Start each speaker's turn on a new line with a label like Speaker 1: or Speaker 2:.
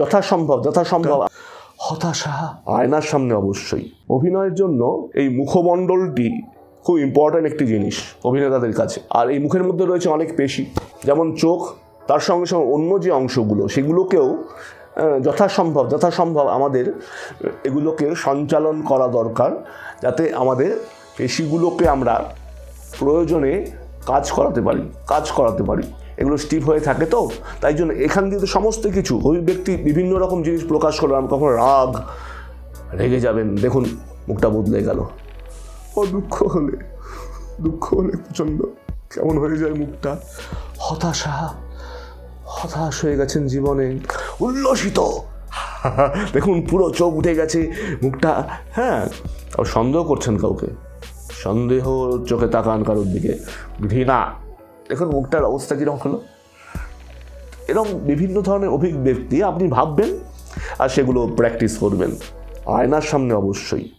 Speaker 1: যথাসম্ভব যথাসম্ভব। হতাশা আয়নার সামনে অবশ্যই। অভিনয়ের জন্য এই মুখমণ্ডলটি খুব ইম্পর্ট্যান্ট একটি জিনিস অভিনেতাদের কাছে। আর এই মুখের মধ্যে রয়েছে অনেক পেশি যেমন চোখ তার সঙ্গে সঙ্গে অন্য যে অংশগুলো সেগুলোকেও যথাসম্ভব যথাসম্ভব আমাদের এগুলোকে সঞ্চালন করা দরকার যাতে আমাদের পেশিগুলোকে আমরা প্রয়োজনে কাজ করাতে পারি কাজ করাতে পারি। এগুলো স্টিফ হয়ে থাকে তো তাই জন্য এখান দিয়ে তো সমস্ত কিছু। ওই ব্যক্তি বিভিন্ন রকম জিনিস প্রকাশ করলাম কখনো রাগ রেগে যাবেন দেখুন মুখটা বদলে গেল। ও দুঃখ হলে দুঃখ হলে প্রচণ্ড কেমন হয়ে যায় মুখটা। হতাশা হতাশ হয়ে গেছেন জীবনে। উল্লসিত। দেখুন পুরো চোখ উঠে গেছে মুখটা। হ্যাঁ সন্দেহ করছেন কাউকে। সন্দেহ চোখে তাকান কারোর দিকে। ঘৃণা। দেখুন, মুখটার অবস্থা কীরকম হলো? এরকম বিভিন্ন ধরনের অভিব্যক্তি ব্যক্তি আপনি ভাববেন আর সেগুলো প্র্যাকটিস করবেন। আয়নার সামনে অবশ্যই।